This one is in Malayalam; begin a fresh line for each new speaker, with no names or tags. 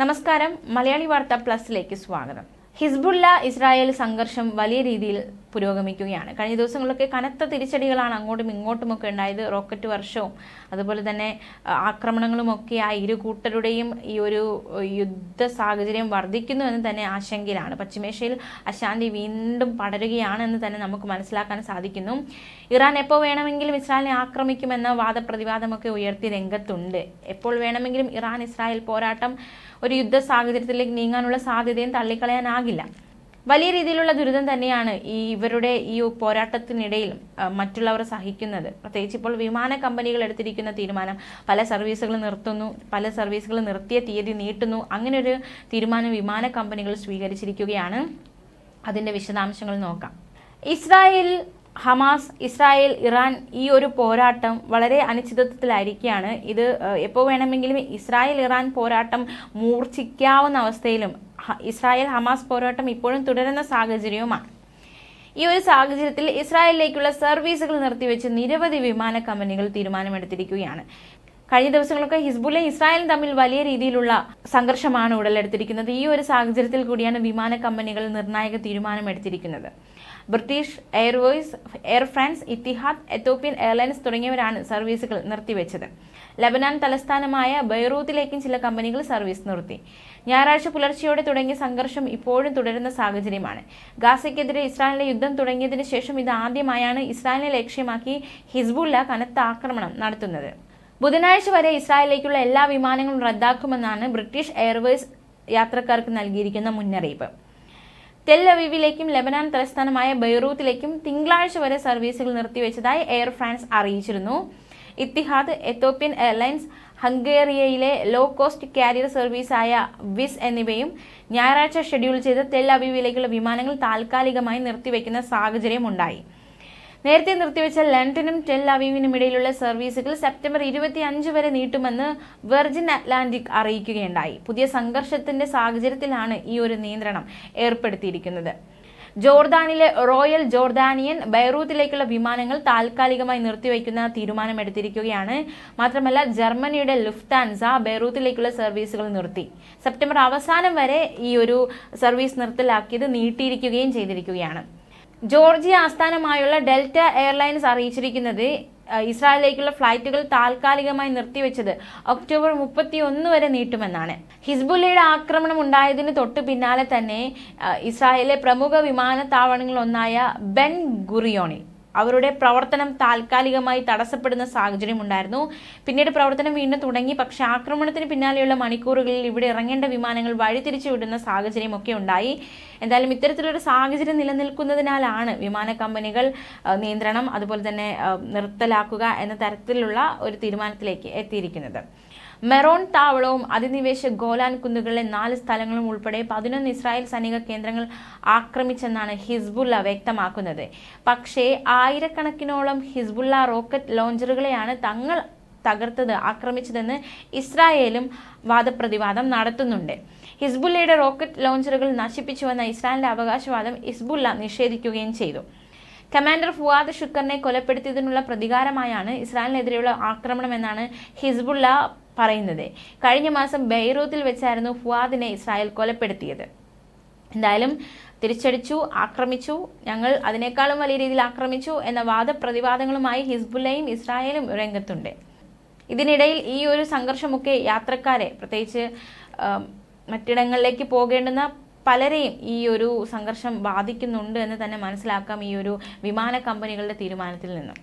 നമസ്കാരം. മലയാളി വാർത്ത പ്ലസിലേക്ക് സ്വാഗതം. ഹിസ്ബുള്ള ഇസ്രായേൽ സംഘർഷം വലിയ രീതിയിൽ പുരോഗമിക്കുകയാണ്. കഴിഞ്ഞ ദിവസങ്ങളിലൊക്കെ കനത്ത തിരിച്ചടികളാണ് അങ്ങോട്ടും ഇങ്ങോട്ടുമൊക്കെ ഉണ്ടായത്. റോക്കറ്റ് വർഷവും അതുപോലെ തന്നെ ആക്രമണങ്ങളുമൊക്കെ ആ ഇരു കൂട്ടരുടെയും ഈ ഒരു യുദ്ധ സാഹചര്യം വർദ്ധിക്കുന്നു എന്ന് തന്നെ ആശങ്കയിലാണ്. പശ്ചിമേഷ്യയിൽ അശാന്തി വീണ്ടും പടരുകയാണെന്ന് തന്നെ നമുക്ക് മനസ്സിലാക്കാൻ സാധിക്കുന്നു. ഇറാൻ എപ്പോൾ വേണമെങ്കിലും ഇസ്രായേലിനെ ആക്രമിക്കുമെന്ന വാദപ്രതിവാദമൊക്കെ ഉയർത്തി രംഗത്തുണ്ട്. എപ്പോൾ വേണമെങ്കിലും ഇറാൻ ഇസ്രായേൽ പോരാട്ടം ഒരു യുദ്ധ സാഹചര്യത്തിലേക്ക് നീങ്ങാനുള്ള സാധ്യതയും തള്ളിക്കളയാനാകില്ല. വലിയ രീതിയിലുള്ള ദുരിതം തന്നെയാണ് ഈ ഇവരുടെ ഈ പോരാട്ടത്തിനിടയിൽ മറ്റുള്ളവർ സഹിക്കുന്നത്. പ്രത്യേകിച്ച് ഇപ്പോൾ വിമാന കമ്പനികൾ എടുത്തിരിക്കുന്ന തീരുമാനം പല സർവീസുകൾ നിർത്തുന്നു പല സർവീസുകൾ നിർത്തിയ തീയതി നീട്ടുന്നു അങ്ങനെ ഒരു തീരുമാനം വിമാന കമ്പനികൾ സ്വീകരിച്ചിരിക്കുകയാണ്. അതിന്റെ വിശദാംശങ്ങൾ നോക്കാം. ഇസ്രായേൽ ഹമാസ് ഇസ്രായേൽ ഇറാൻ ഈ ഒരു പോരാട്ടം വളരെ അനിശ്ചിതത്വത്തിലായിരിക്കുകയാണ്. ഇത് എപ്പോൾ വേണമെങ്കിലും ഇസ്രായേൽ ഇറാൻ പോരാട്ടം മൂർച്ഛിക്കാവുന്ന അവസ്ഥയിലും ഇസ്രായേൽ ഹമാസ് പോരാട്ടം ഇപ്പോഴും തുടരുന്ന സാഹചര്യവുമാണ്. ഈ ഒരു സാഹചര്യത്തിൽ ഇസ്രായേലിലേക്കുള്ള സർവീസുകൾ നിർത്തിവെച്ച് നിരവധി വിമാന കമ്പനികൾ തീരുമാനമെടുത്തിരിക്കുകയാണ്. കഴിഞ്ഞ ദിവസങ്ങളൊക്കെ ഹിസ്ബുല്ലെ ഇസ്രായേലും തമ്മിൽ വലിയ രീതിയിലുള്ള സംഘർഷമാണ് ഉടലെടുത്തിരിക്കുന്നത്. ഈ ഒരു സാഹചര്യത്തിൽ കൂടിയാണ് വിമാന കമ്പനികൾ നിർണായക തീരുമാനം എടുത്തിരിക്കുന്നത്. British Airways Air France Etihad Ethiopian Airlines തുടങ്ങിയവരാണ് സർവീസുകൾ നിർത്തിവെച്ചത്. ലബനാൻ തലസ്ഥാനമായ ബൈറൂത്തിലേക്കും ചില കമ്പനികൾ സർവീസ് നിർത്തി. ഞായറാഴ്ച പുലർച്ചെയോടെ തുടങ്ങിയ സംഘർഷം ഇപ്പോഴും തുടരുന്ന സാഹചര്യമാണ്. ഗാസയ്ക്കെതിരെ ഇസ്രായേലിന്റെ യുദ്ധം തുടങ്ങിയതിനു ശേഷം ഇത് ആദ്യമായാണ് ഇസ്രായേലിനെ ലക്ഷ്യമാക്കി ഹിസ്ബുല്ല കനത്ത ആക്രമണം നടത്തുന്നത്. ബുധനാഴ്ച വരെ ഇസ്രായേലിലേക്കുള്ള എല്ലാ വിമാനങ്ങളും റദ്ദാക്കുമെന്നാണ് ബ്രിട്ടീഷ് എയർവേസ് യാത്രക്കാർക്ക് നൽകിയിരിക്കുന്ന മുന്നറിയിപ്പ്. തെൽ അവീവിലേക്കും ലെബനാൻ തലസ്ഥാനമായ ബെയ്റൂത്തിലേക്കും തിങ്കളാഴ്ച വരെ സർവീസുകൾ നിർത്തിവെച്ചതായി എയർ ഫ്രാൻസ് അറിയിച്ചിരുന്നു. ഇത്തിഹാദ് എത്തോപ്യൻ എയർലൈൻസ് ഹംഗേറിയയിലെ ലോ കോസ്റ്റ് കാരിയർ സർവീസായ വിസ് എന്നിവയും ഞായറാഴ്ച ഷെഡ്യൂൾ ചെയ്ത തെൽ അവീവിലേക്കുള്ള വിമാനങ്ങൾ താൽക്കാലികമായി നിർത്തിവെക്കുന്ന സാഹചര്യം ഉണ്ടായി നേരത്തെ നിർത്തിവെച്ച ലണ്ടനും ടെൽ അവീവിനും ഇടയിലുള്ള സർവീസുകൾ സെപ്റ്റംബർ ഇരുപത്തി അഞ്ച് വരെ നീട്ടുമെന്ന് വെർജിൻ അറ്റ്ലാന്റിക് അറിയിക്കുകയുണ്ടായി. പുതിയ സംഘർഷത്തിന്റെ സാഹചര്യത്തിലാണ് ഈ ഒരു നിയന്ത്രണം ഏർപ്പെടുത്തിയിരിക്കുന്നത്. ജോർദാനിലെ റോയൽ ജോർദാനിയൻ ബൈറൂത്തിലേക്കുള്ള വിമാനങ്ങൾ താൽക്കാലികമായി നിർത്തിവെക്കുന്ന തീരുമാനമെടുത്തിരിക്കുകയാണ്. മാത്രമല്ല ജർമ്മനിയുടെ ലുഫ്താൻസ ബൈറൂത്തിലേക്കുള്ള സർവീസുകൾ നിർത്തി. സെപ്റ്റംബർ അവസാനം വരെ ഈ ഒരു സർവീസ് നിർത്തലാക്കിയത് നീട്ടിയിരിക്കുകയും ചെയ്തിരിക്കുകയാണ്. ജോർജിയ ആസ്ഥാനമായുള്ള ഡെൽറ്റ എയർലൈൻസ് അറിയിച്ചിരിക്കുന്നത് ഇസ്രായേലിലേക്കുള്ള ഫ്ലൈറ്റുകൾ താൽക്കാലികമായി നിർത്തിവെച്ചത് ഒക്ടോബർ മുപ്പത്തി ഒന്ന് വരെ നീട്ടുമെന്നാണ്. ഹിസ്ബുല്ലയുടെ ആക്രമണം ഉണ്ടായതിന് തൊട്ട് പിന്നാലെ തന്നെ ഇസ്രായേലിലെ പ്രമുഖ വിമാനത്താവളങ്ങളിലൊന്നായ ബെൻ ഗുറിയോണിൽ അവരുടെ പ്രവർത്തനം താൽക്കാലികമായി തടസ്സപ്പെടുന്ന സാഹചര്യം ഉണ്ടായിരുന്നു. പിന്നീട് പ്രവർത്തനം വീണ്ടും തുടങ്ങി. പക്ഷേ ആക്രമണത്തിന് പിന്നാലെയുള്ള മണിക്കൂറുകളിൽ ഇവിടെ ഇറങ്ങേണ്ട വിമാനങ്ങൾ വഴിതിരിച്ചു വിടുന്ന സാഹചര്യമൊക്കെ ഉണ്ടായി. എന്തായാലും ഇത്തരത്തിലൊരു സാഹചര്യം നിലനിൽക്കുന്നതിനാലാണ് വിമാന കമ്പനികൾ നിയന്ത്രണം അതുപോലെ തന്നെ നിർത്തലാക്കുക എന്ന തരത്തിലുള്ള ഒരു തീരുമാനത്തിലേക്ക് എത്തിയിരിക്കുന്നത്. മെറോൺ താവളവും അധിനിവേശ ഗോലാൻ കുന്നുകളിലെ നാല് സ്ഥലങ്ങളും ഉൾപ്പെടെ പതിനൊന്ന് ഇസ്രായേൽ സൈനിക കേന്ദ്രങ്ങൾ ആക്രമിച്ചെന്നാണ് ഹിസ്ബുല്ല വ്യക്തമാക്കുന്നത്. പക്ഷേ ആയിരക്കണക്കിനോളം ഹിസ്ബുല്ല റോക്കറ്റ് ലോഞ്ചറുകളെയാണ് തങ്ങൾ തകർത്തത് ആക്രമിച്ചതെന്ന് ഇസ്രായേലും വാദപ്രതിവാദം നടത്തുന്നുണ്ട്. ഹിസ്ബുല്ലയുടെ റോക്കറ്റ് ലോഞ്ചറുകൾ നശിപ്പിച്ചുവെന്ന ഇസ്രായേലിന്റെ അവകാശവാദം ഹിസ്ബുല്ല നിഷേധിക്കുകയും ചെയ്തു. കമാൻഡർ ഫുവാദ് ഷുക്കറിനെ കൊലപ്പെടുത്തിയതിനുള്ള പ്രതികാരമായാണ് ഇസ്രായേലിനെതിരെയുള്ള ആക്രമണമെന്നാണ് ഹിസ്ബുള്ള പറയുന്നത്. കഴിഞ്ഞ മാസം ബെയ്റൂത്തിൽ വെച്ചായിരുന്നു ഫുവാദിനെ ഇസ്രായേൽ കൊലപ്പെടുത്തിയത്. എന്തായാലും തിരിച്ചടിച്ചു ആക്രമിച്ചു. ഞങ്ങൾ അതിനേക്കാളും വലിയ രീതിയിൽ ആക്രമിച്ചു എന്ന വാദപ്രതിവാദങ്ങളുമായി ഹിസ്ബുല്ലയും ഇസ്രായേലും രംഗത്തുണ്ട്. ഇതിനിടയിൽ ഈ ഒരു സംഘർഷമൊക്കെ യാത്രക്കാരെ പ്രത്യേകിച്ച് മറ്റിടങ്ങളിലേക്ക് പോകേണ്ടുന്ന പലരെയും ഈ ഒരു സംഘർഷം ബാധിക്കുന്നുണ്ട് എന്ന് തന്നെ മനസ്സിലാക്കാം ഈ ഒരു വിമാന കമ്പനികളുടെ തീരുമാനത്തിൽ നിന്നും.